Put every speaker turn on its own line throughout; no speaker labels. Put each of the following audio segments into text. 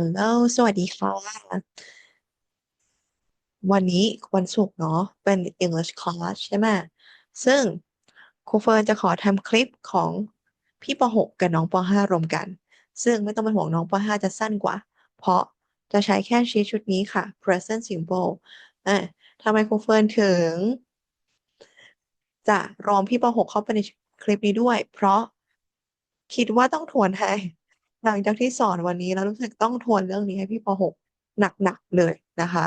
ฮัลโหล สวัสดีค่ะ วันนี้วันศุกร์เนาะ เป็น English class ใช่ไหม ซึ่งครูเฟิร์นจะขอทำคลิปของพี่ป .6 กับน้องป .5 รวมกัน ซึ่งไม่ต้องเป็นห่วงน้องป .5 จะสั้นกว่า เพราะจะใช้แค่ชีทชุดนี้ค่ะ present simple อะทำไมครูเฟิร์นถึง จะรวมพี่ป .6 เข้าไปในคลิปนี้ด้วย เพราะคิดว่าต้องทวนให้ หลังจากที่สอนวันนี้แล้วรู้สึกต้องทวนเรื่องนี้ให้พี่ป .6 หนักๆเลยนะคะ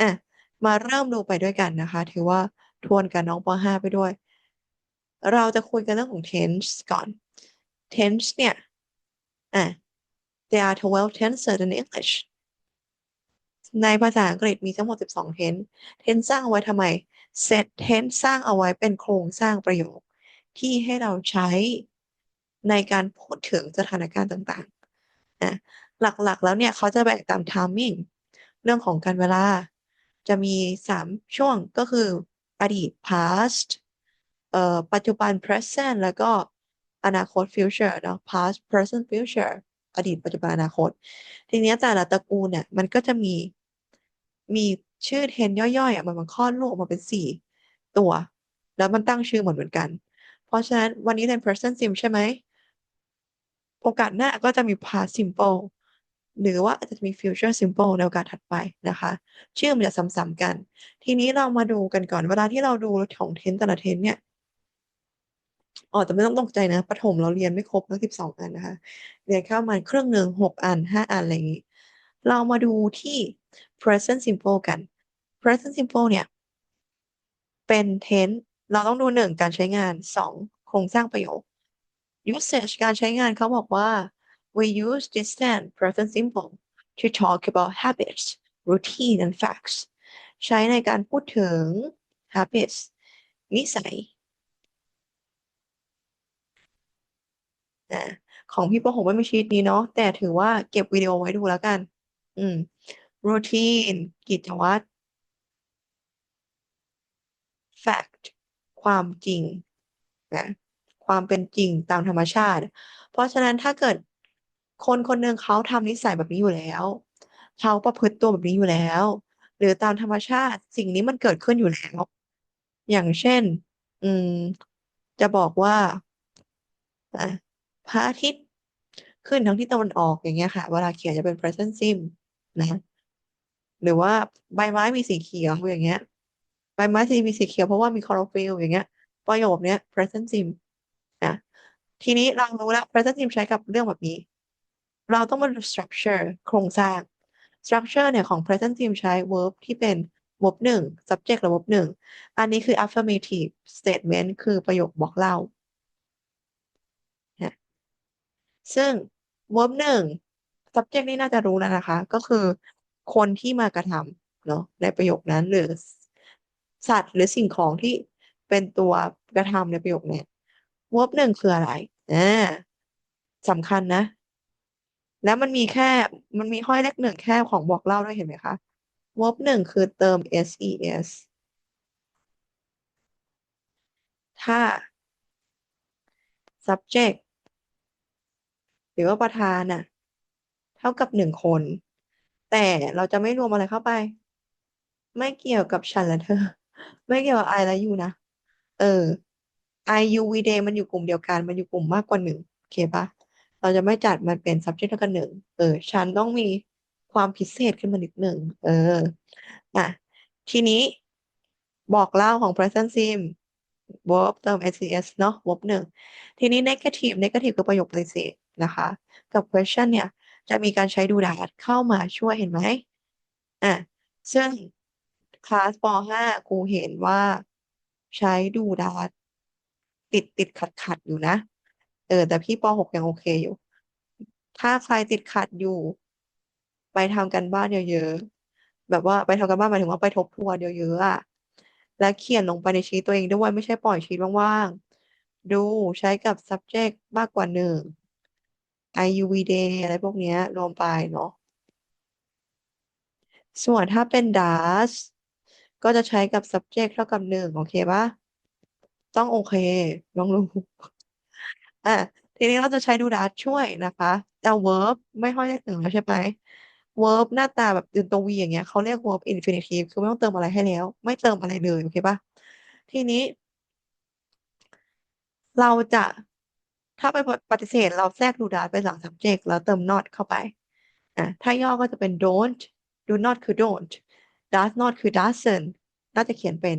อะมาเริ่มดูไปด้วยกันนะคะ ถือว่าทวนกับน้องป .5 ไปด้วย เราจะคุยกันเรื่องของ tense ก่อน tense เนี่ยอะ there are 12 tenses in English ในภาษาอังกฤษมีทั้งหมด 12 tense tense สร้างเอาไว้ทำไม set tense สร้างเอาไว้เป็นโครงสร้างประโยค ที่ให้เราใช้ ในการพูดถึงสถานการณ์ต่างๆนะหลักๆ แล้วเนี่ยเขาจะแบ่งตาม timing เรื่องของการเวลา จะมี 3 ช่วงก็คืออดีต past เอ่อปัจจุบัน present แล้วก็อนาคต future เนาะ past present future อดีตปัจจุบันอนาคต ทีนี้แต่ละตระกูลเนี่ยมันก็จะมีมีชื่อเทนย่อยๆอะมันมันคลอดลูกออกมาเป็นสี่ตัว แล้วมันตั้งชื่อหมือนเหมือนกัน เพราะฉะนั้นวันนี้เรียน present sim ใช่ไหม โอกาสหน้าก็จะมี past simple หรือว่าอาจจะมี future simple ในโอกาสถัดไปนะคะ ชื่อมันจะซ้ำๆกัน ทีนี้เรามาดูกันก่อนเวลาที่เราดูของเทนแต่ละเทนเนี่ยอ๋อแต่ไม่ต้องตกใจนะประถมเราเรียนไม่ครบทั้งสิบสองอันนะคะ เรียนแค่ประมาณครึ่งหนึ่งหกอันห้าอันอะไรอย่างนี้ เรามาดูที่ present simple กัน present simple เนี่ย เป็น tense เราต้องดูหนึ่งการใช้งานสองโครงสร้างประโยค usage การใช้งานเขาบอกว่า we use this tense present simple to talk about habits routine and facts ใช้ในการพูดถึง habits นิสัยนะของพี่ปหกไม่มีชีตนี้เนาะแต่ถือว่าเก็บวิดีโอไว้ดูแล้วกัน อืม routine กิจวัตร fact ความจริงนะ ความเป็นจริงตามธรรมชาติ เพราะฉะนั้นถ้าเกิดคนคนหนึ่งเขาทำนิสัยแบบนี้อยู่แล้ว เขาประพฤติตัวแบบนี้อยู่แล้ว หรือตามธรรมชาติสิ่งนี้มันเกิดขึ้นอยู่แล้ว อย่างเช่น อืม จะบอกว่าพระอาทิตย์ขึ้นทางทิศตะวันออกอย่างเงี้ยค่ะ เวลาเขียนจะเป็น present sim นะหรือว่าใบไม้มีสีเขียวอย่างเงี้ย ใบไม้ที่มีสีเขียวเพราะว่ามีคลอโรฟิลอย่างเงี้ย ประโยคเนี้ย present sim นะทีนี้เรารู้แล้ว present sim ใช้กับเรื่องแบบนี้ เราต้องมาดู structure โครงสร้าง structure เนี่ยของ present sim ใช้ verb ที่เป็น verb หนึ่ง subject และ verb หนึ่ง อันนี้คือ affirmative statement คือประโยคบอกเล่า ซึ่ง verb หนึ่ง subject นี่น่าจะรู้แล้วนะคะ ก็คือคนที่มากระทำเนาะในประโยคนั้นหรือสัตว์หรือสิ่งของที่เป็นตัวกระทำในประโยคนี้ verb หนึ่งคืออะไรอ่าสำคัญนะ แล้วมันมีแค่มันมีห้อยเลขหนึ่งแค่ของบอกเล่าด้วยเห็นไหมคะ verb หนึ่งคือเติม ses ถ้า subject หรือว่าประธานน่ะ เท่ากับหนึ่งคน แต่เราจะไม่รวมอะไรเข้าไป ไม่เกี่ยวกับฉันและเธอ ไม่เกี่ยวกับ I และ you นะ เออ I you we they มันอยู่กลุ่มเดียวกัน มันอยู่กลุ่มมากกว่าหนึ่งโอเคปะเราจะไม่จัดมันเป็น subject เท่ากันหนึ่งเออฉันต้องมีความพิเศษขึ้นมานิดหนึ่งเอออะทีนี้บอกเล่าของ present sim verb เติม ses เนาะ verb หนึ่งทีนี้ negative negative คือประโยคปฏิเสธนะคะ กับ question เนี่ย จะมีการใช้ดูดาดเข้ามาช่วยเห็นไหมอะซึ่งคลาสป .5 ครูเห็นว่าใช้ดูดาด ติดติดขัดขัดอยู่นะ เออ แต่พี่ป .6 ยังโอเคอยู่ ถ้าใครติดขัดอยู่ ไปทำกันบ้านเยอะๆแบบว่าไปทำกันบ้านหมายถึงว่าไปทบทวนเยอะๆอะและเขียนลงไปในชีตตัวเองด้วยไม่ใช่ปล่อยชีตว่างๆ ดูใช้กับ subject มากกว่าหนึ่ง I U V day อะไรพวกเนี้ยรวมไปเนาะ ส่วนถ้าเป็น does ก็จะใช้กับ subject เท่ากับหนึ่งโอเคปะ ต้องโอเค ลองรู้อะทีนี้เราจะใช้ดูดาช่วยนะคะแต่ verb ไม่ค่อยได้ถึงแล้วใช่ไหม verb หน้าตาแบบยืนตรง v อย่างเงี้ยเขาเรียก verb infinitive คือไม่ต้องเติมอะไรให้แล้ว ไม่เติมอะไรเลยโอเคปะทีนี้ เราจะถ้าไปปฏิเสธ เราแทรกดูดาไปหลัง subject แล้วเติม not เข้าไปอะถ้าย่อก็จะเป็น don't do not คือ don't does not คือ doesn't น่าจะเขียนเป็น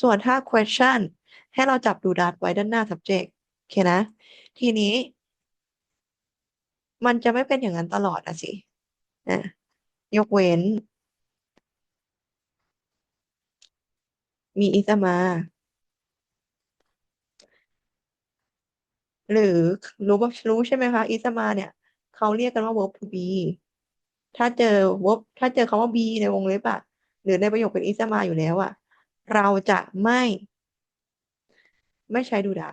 ส่วนถ้า question ให้เราจับดูดาไว้ด้านหน้า subject โอเคนะ ทีนี้ มันจะไม่เป็นอย่างนั้นตลอดอะสิอะยกเว้น มี is มา หรือรู้ว่ารู้ใช่ไหมคะ is มาเนี่ยเขาเรียกกันว่า verb to be ถ้าเจอ verb ถ้าเจอคำว่า be ในวงเล็บอะหรือในประโยคเป็น is มาอยู่แล้วอะเราจะไม่ ไม่ใช้ดูดา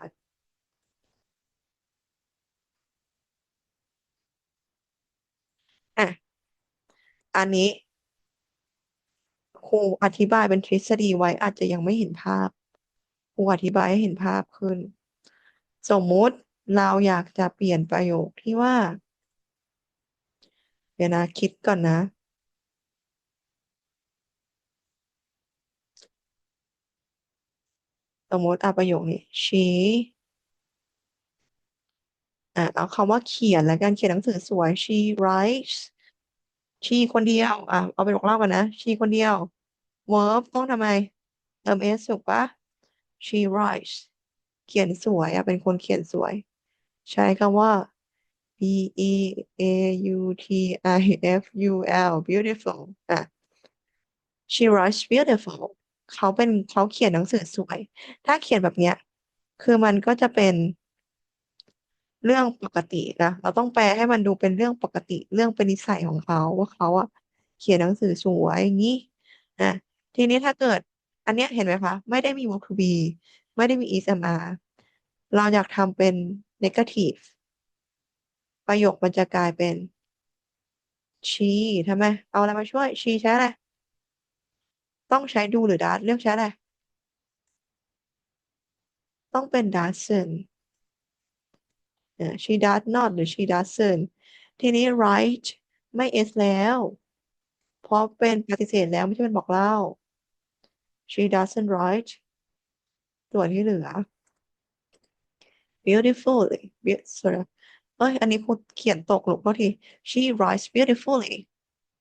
อะ อันนี้ครูอธิบายเป็นทฤษฎีไว้อาจจะยังไม่เห็นภาพครูอธิบายให้เห็นภาพขึ้น สมมุติเราอยากจะเปลี่ยนประโยคที่ว่า เดี๋ยวนะ คิดก่อนนะ สมมติอะประโยคนี้ she อะเอาคำว่าเขียนแล้วกันเขียนหนังสือสวย she writes she คนเดียว อะเอาไปบอกเล่ากันนะ she คนเดียว verb ต้องทำไมเติม s ถูกปะ she writes เขียนสวยอะเป็นคนเขียนสวย ใช้คำว่า b e a u t i f u l beautiful อะ she writes beautiful เขาเป็นเขาเขียนหนังสือสวย ถ้าเขียนแบบเนี้ย คือมันก็จะเป็นเรื่องปกตินะเราต้องแปลให้มันดูเป็นเรื่องปกติ เรื่องเป็นนิสัยของเขาว่าเขาอะเขียนหนังสือสวยอย่างนี้อะทีนี้ถ้าเกิด อันเนี้ยเห็นไหมคะ ไม่ได้มี verb to be ไม่ได้มี is am are เราอยากทำเป็น negative ประโยคมันจะกลายเป็น she ทำไม เอาอะไรมาช่วย she ใช้อะไร ต้องใช้ดูหรือ does เลือกใช้อะไรต้องเป็น doesn't she does not หรือ she doesn't ทีนี้ write ไม่ s แล้ว เพราะเป็นปฏิเสธแล้วไม่ใช่เป็นบอกเล่า she doesn't write ส่วนที่เหลือ beautifully sorry เอ้ย อันนี้ครูเขียนตกหลกโทษที she writes beautifully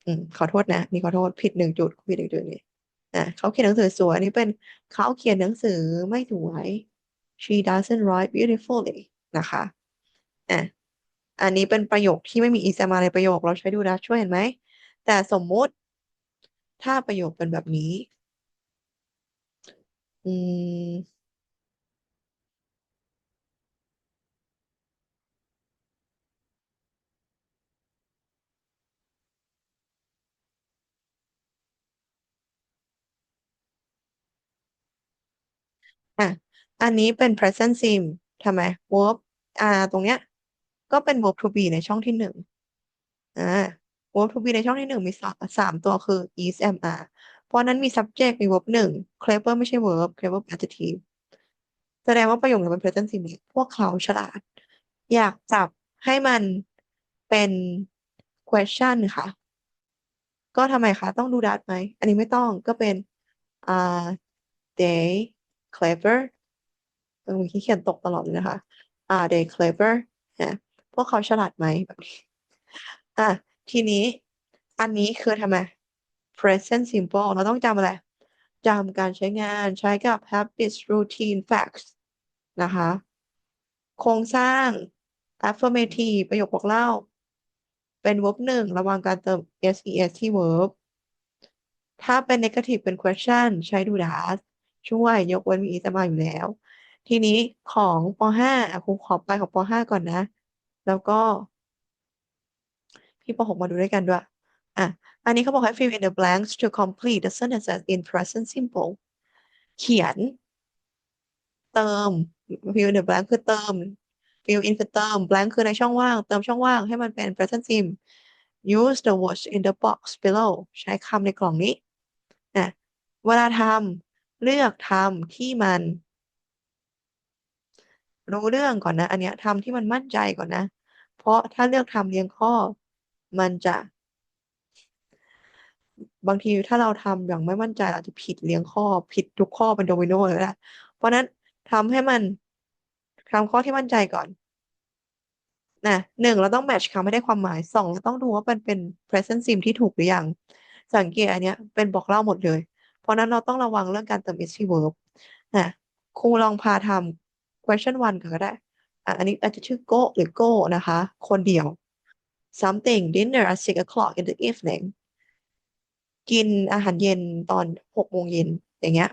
อืม ขอโทษนะ นี่ขอโทษ ผิดหนึ่งจุดผิดหนึ่งจุดนี่่ะเขาเขียนหนังสือสวยอันนี้เป็นเขาเขียนหนังสือไม่สวย she doesn't write beautifully นะคะอะอันนี้เป็นประโยคที่ไม่มี is มาในประโยคเราใช้ดูนะช่วยเห็นไหม แต่สมมุติถ้าประโยคเป็นแบบนี้ อืม อะ อันนี้เป็น present sim ทำไม verb อ่าตรงเนี้ย ก็เป็น verb to be ในช่องที่หนึ่งอ่า verb to be ในช่องที่หนึ่งมีสามสามตัวคือ is am are เพราะนั้นมี subject มี verb หนึ่ง clever ไม่ใช่ verb clever adjective แสดงว่าประโยคนี้เป็น present sim พวกเขาฉลาด อยากจับให้มันเป็น question ค่ะ ก็ทำไมคะต้องดูดัดไหม อันนี้ไม่ต้องก็เป็นอ่า they clever เออเมื่อกี้เขียนตกตลอดเลยนะคะ are they clever นะพวกเขาฉลาดไหมแบบนี้อะทีนี้อันนี้คือทำไม present simple เราต้องจำอะไรจำการใช้งานใช้กับ habits routine facts นะคะ โครงสร้าง affirmative ประโยคบอกเล่า เป็น verb หนึ่งระวังการเติม ses ที่ verb ถ้าเป็น negative เป็น question ใช้ดู does ช่วยยกเว้นมี is มาอยู่แล้ว ทีนี้ของป .5 ครูขอไปของป .5 ก่อนนะ แล้วก็ พี่ป .6 มาดูด้วยกันด้วยอะอันนี้เขาบอกให้ fill in the blanks to complete the sentences in present simple เขียน เติม fill in the blank คือเติม fill in คือเติม blank คือในช่องว่าง เติมช่องว่างให้มันเป็น present simple use the words in the box below ใช้คำในกล่องนี้นะเวลาทำเลือกทำที่มัน รู้เรื่องก่อนนะ อันเนี้ยทำที่มันมั่นใจก่อนนะ เพราะถ้าเลือกทำเรียงข้อ มันจะ บางทีถ้าเราทำอย่างไม่มั่นใจเราจจะผิดเรียงข้อ ผิดทุกข้อเป็นโดมิโนเลยนะเพราะนั้นทำให้มันทำข้อที่มั่นใจก่อนนะหนึ่งเราต้องแมทช์คำให้ได้ความหมายสองเราต้องดูว่ามันเป็น present sim ที่ถูกหรือยัง สังเกตอันเนี้ยเป็นบอกเล่าหมดเลย เพราะนั้นเราต้องระวังเรื่องการเติม ing verb นะครูลองพาทำ question one ก็ได้อันนี้อาจจะชื่อ go หรือ go นะคะ คนเดียว something dinner at six o'clock in the evening กินอาหารเย็นตอนหกโมงเย็นอย่างเงี้ย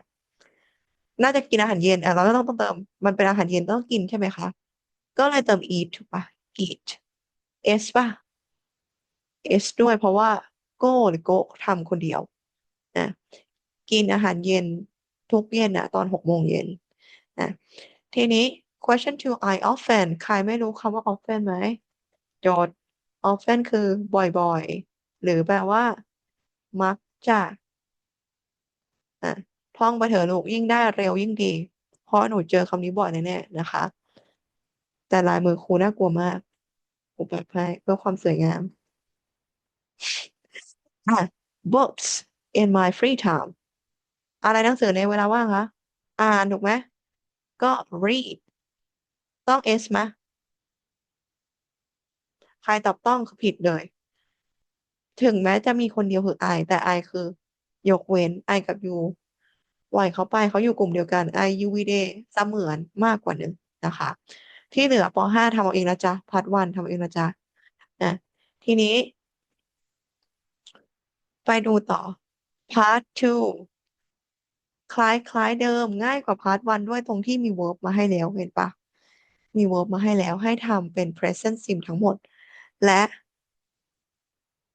น่าจะกินอาหารเย็นอะเราก็ต้องต้องเติม มันเป็นอาหารเย็นต้องกินใช่ไหมคะ ก็เลยเติม eat ถูกปะ eat s ป่ะ s ด้วยเพราะว่า go หรือ go ทำคนเดียวนะกินอาหารเย็นทุกเย็นอะตอนหกโมงเย็นนะ ทีนี้ question two I often ใครไม่รู้คำว่า often ไหมโจทย์ often คือบ่อยๆ หรือแปลว่า มักจะอะท่องไปเถอะลูกยิ่งได้เร็วยิ่งดี เพราะหนูเจอคำนี้บ่อยแน่ๆนะคะ แต่ลายมือครูน่ากลัวมากครูแบบให้เพื่อความสวยงามอะ books in my free time อะไรหนังสือในเวลาว่างคะ อ่านถูกไหม ก็ read ต้อง s ไหมใครตอบต้องคือผิดเลย ถึงแม้จะมีคนเดียวคือ I แต่ I คือ ยกเว้น I กับ U ปล่อยเขาไปเขาอยู่กลุ่มเดียวกัน I U V D เสมือนมากกว่าหนึ่งนะคะ ที่เหลือป .5 ทำเอาเองนะจ๊ะพาร์ทวันทำเอาเองนะจ๊ะนะทีนี้ ไปดูต่อพาร์ท two คล้ายคล้ายเดิมง่ายกว่าพาร์ทวันด้วยตรงที่มี verb มาให้แล้วเห็นปะมี verb มาให้แล้วให้ทำเป็น present sim ทั้งหมด และ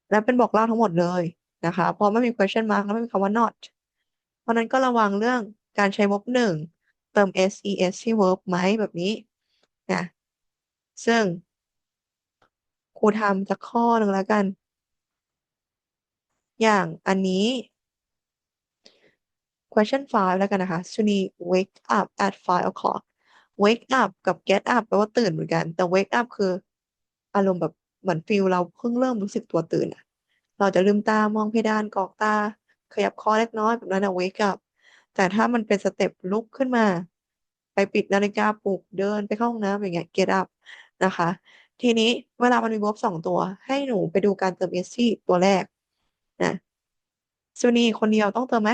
และเป็นบอกเล่าทั้งหมดเลยนะคะพราะไม่มี question mark แล้วไม่มีคำว่า not เพราะนั้นก็ระวังเรื่องการใช้ verb หนึ่งเติม ses ที่ verb ไหมแบบนี้นะซึ่งครูทำจากข้อหนึ่งแล้วกัน อย่างอันนี้ question five แล้วกันนะคะ Suni wake up at five o'clock wake up กับ get up แปลว่าตื่นเหมือนกัน แต่ wake up คือ อารมณ์แบบเหมือนฟิลเราเพิ่งเริ่มรู้สึกตัวตื่นอะเราจะลืมตามองเพดานกอกตา ขยับคอเล็กน้อยแบบนั้นอะ wake up แต่ถ้ามันเป็นสเต็ปลุกขึ้นมา ไปปิดนาฬิกาปลุกเดินไปเข้าห้องน้ำอย่างเงี้ย get up นะคะ ทีนี้เวลามันมี verb สองตัว ให้หนูไปดูการเติม s ที่ตัวแรกนะซูนีคนเดียวต้องเติมไหม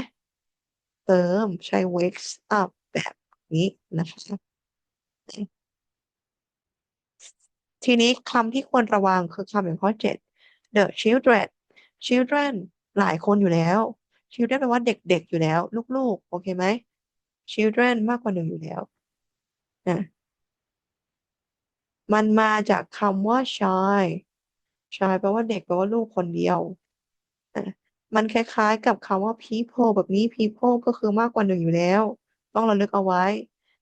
เติมใช้ wakes up แบบนี้นะคะทีนี้คำที่ควรระวังคือคำอย่างข้อเจ็ด the children children หลายคนอยู่แล้ว children แปลว่าเด็กๆอยู่แล้ว ลูกๆ โอเคไหม children มากกว่าหนึ่งอยู่แล้วนะมันมาจากคำว่า child child แปลว่าเด็กแปลว่าลูกคนเดียวนะ มันคล้ายๆ กับคำว่า people แบบนี้ people ก็คือมากกว่าหนึ่งอยู่แล้ว ต้องระลึกเอาไว้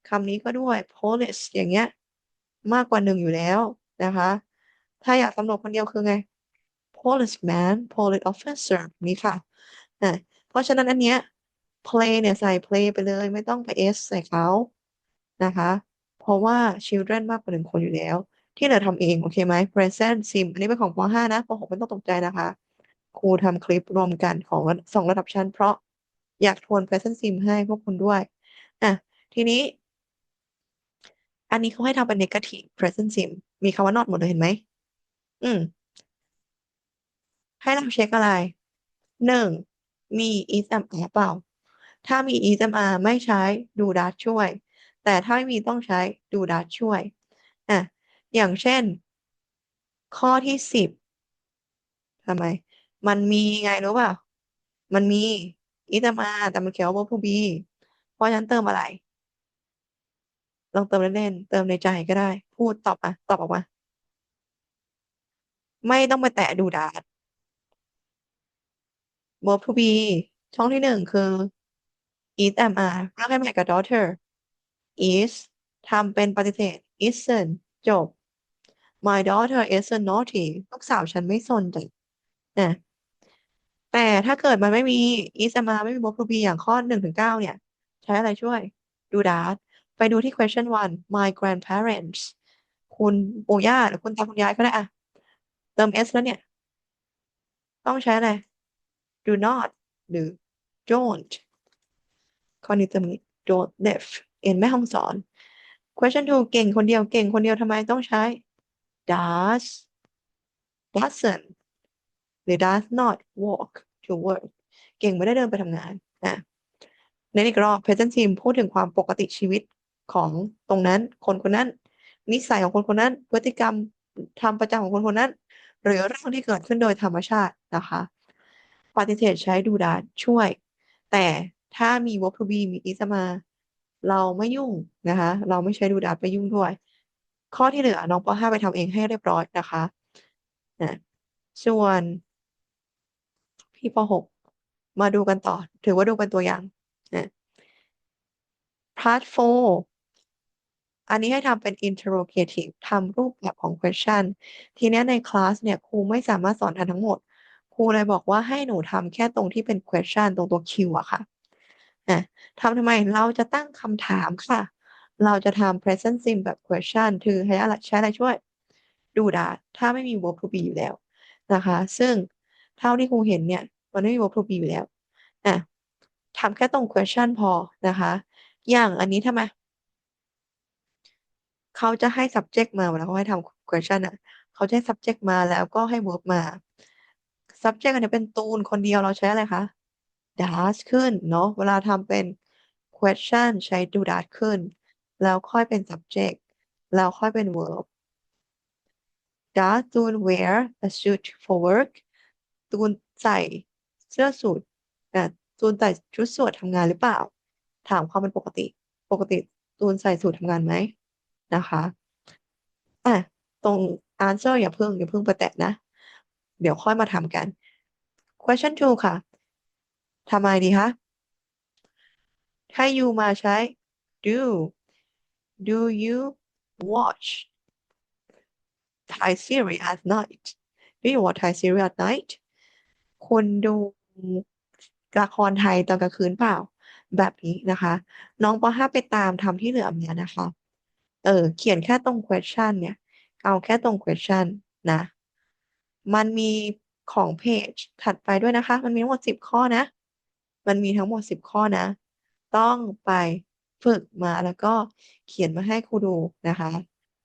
คำนี้ก็ด้วย police อย่างเงี้ย มากกว่าหนึ่งอยู่แล้วนะคะ ถ้าอยากสำรวจคนเดียวคือไง policeman police officer นี่ค่ะนะเพราะฉะนั้นอันเนี้ย play เนี่ยใส่ play ไปเลย ไม่ต้องไป s ใส่เขานะคะ เพราะว่า children มากกว่าหนึ่งคนอยู่แล้ว ที่เหลือทำเอง โอเคไหม present sim อันนี้เป็นของป .5 นะป .6 ไม่ต้องตกใจนะคะ ครูทำคลิปรวมกันของสองระดับชั้น เพราะอยากทวน present sim ให้พวกคุณด้วยอะทีนี้ อันนี้เขาให้ทำเป็น negative present sim มีคำว่า not หมดเลยเห็นไหม อืม ให้เราเช็คอะไร หนึ่ง มี is am are เปล่า ถ้ามี is am are ไม่ใช้ do that ช่วย แต่ถ้าไม่มีต้องใช้ do that ช่วย อะ อย่างเช่น ข้อที่สิบทำไม มันมีไงรู้เปล่ามันมี is am are แต่มันเขียนว่า verb to be เพราะฉะนั้นเติมอะไรลองเติมเล่นๆเติมในใจก็ได้ พูดตอบมาตอบออกมา ไม่ต้องไปแตะดูดาด verb to be ช่องที่หนึ่งคือ is am are ร่างให้ใหม่กับ daughter is ทำเป็นปฏิเสธ isn't จบ my daughter isn't naughty ลูกสาวฉันไม่ซนจ้ะนะ แต่ถ้าเกิดมันไม่มี is am are ไม่มี verb to be อย่างข้อหนึ่งถึงเก้าเนี่ย ใช้อะไรช่วย do that ไปดูที่ question one my grandparents คุณปู่ย่าหรือคุณตาคุณยายก็ได้อะเติม s แล้วเนี่ย ต้องใช้อะไร do not หรือ don't ข้อนี้เติมนี้ don't live in แม่ฮ่องสอน question two เก่งคนเดียวเก่งคนเดียวทำไมต้องใช้ does doesn't รือ does not walk to work เก่งไม่ได้เดินไปทำงานนะในอีกรอบ present team พูดถึงความปกติชีวิตของตรงนั้น คนคนนั้น นิสัยของคนคนนั้น พฤติกรรมทำประจำของคนคนนั้น หรือเรื่องที่เกิดขึ้นโดยธรรมชาตินะคะปฏิเสธใช้ดูดาช่วย แต่ถ้ามี verb to be มี is มา เราไม่ยุ่งนะคะ เราไม่ใช้ดูดาไปยุ่งด้วย ข้อที่เหลือน้องป .5 ไปทำเองให้เรียบร้อยนะคะนะส่วน พี่ป .6 มาดูกันต่อ ถือว่าดูเป็นตัวอย่างนะ part 4อันนี้ให้ทำเป็น interrogative ทำรูปแบบของ question ทีเนี้ยในคลาสเนี่ยครูไม่สามารถสอนทันทั้งหมด ครูเลยบอกว่าให้หนูทำแค่ตรงที่เป็น question ตรงตัว Q อะค่ะอะทำทำไมเราจะตั้งคำถามค่ะ เราจะทำ present simple แบบ question คือให้อะไรใช้อะไรช่วยดูดาถ้าไม่มี verb to be อยู่แล้วนะคะ ซึ่ง เท่าที่ครูเห็นเนี่ย มันไม่มี verb to be อยู่แล้วอะทำแค่ตรง question พอนะคะ อย่างอันนี้ทำไมเขาจะให้ subject มาเวลาเขาให้ทำ question อะเขาจะให้ subject มาแล้วก็ให้ verb มา subject อันนี้เป็นตูนคนเดียวเราใช้อะไรคะ does ขึ้นเนาะเวลาทำเป็น question ใช้ do does ขึ้น แล้วค่อยเป็น subject แล้วค่อยเป็น verb does ตูน wear a suit for work ตูนใส่เสื้อสูทอะตูนใส่ชุดสูททำงานหรือเปล่า ถามความเป็นปกติ ปกติตูนใส่สูททำงานไหมนะคะอะตรง answer อย่าเพิ่งอย่าเพิ่งไปแตะนะ เดี๋ยวค่อยมาทำกัน question two ค่ะทำไมดีคะถ้า you มาใช้ do do you watch Thai series at night do you watch Thai series at night คุณดูละครไทยตอนกลางคืนเปล่า แบบนี้นะคะ น้องป .5 ไปตามทำที่เหลือเนี่ยนะคะ เออ เขียนแค่ตรง question เนี่ย เอาแค่ตรง question นะ มันมีของเพจถัดไปด้วยนะคะ มันมีทั้งหมดสิบข้อนะ มันมีทั้งหมดสิบข้อนะ ต้องไปฝึกมาแล้วก็เขียนมาให้ครูดูนะคะ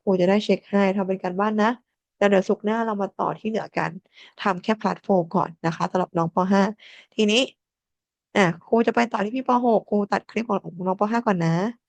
ครูจะได้เช็คให้ทำเป็นการบ้านนะ แต่เดี๋ยวสุกหน้าเรามาต่อที่เหลือกันทำแค่พลัดโฟก่อนนะคะสำหรับน้องป .5 ทีนี้อะครูจะไปต่อที่พี่ป .6 ครูตัดคลิปของน้องป .5 ก่อนนะ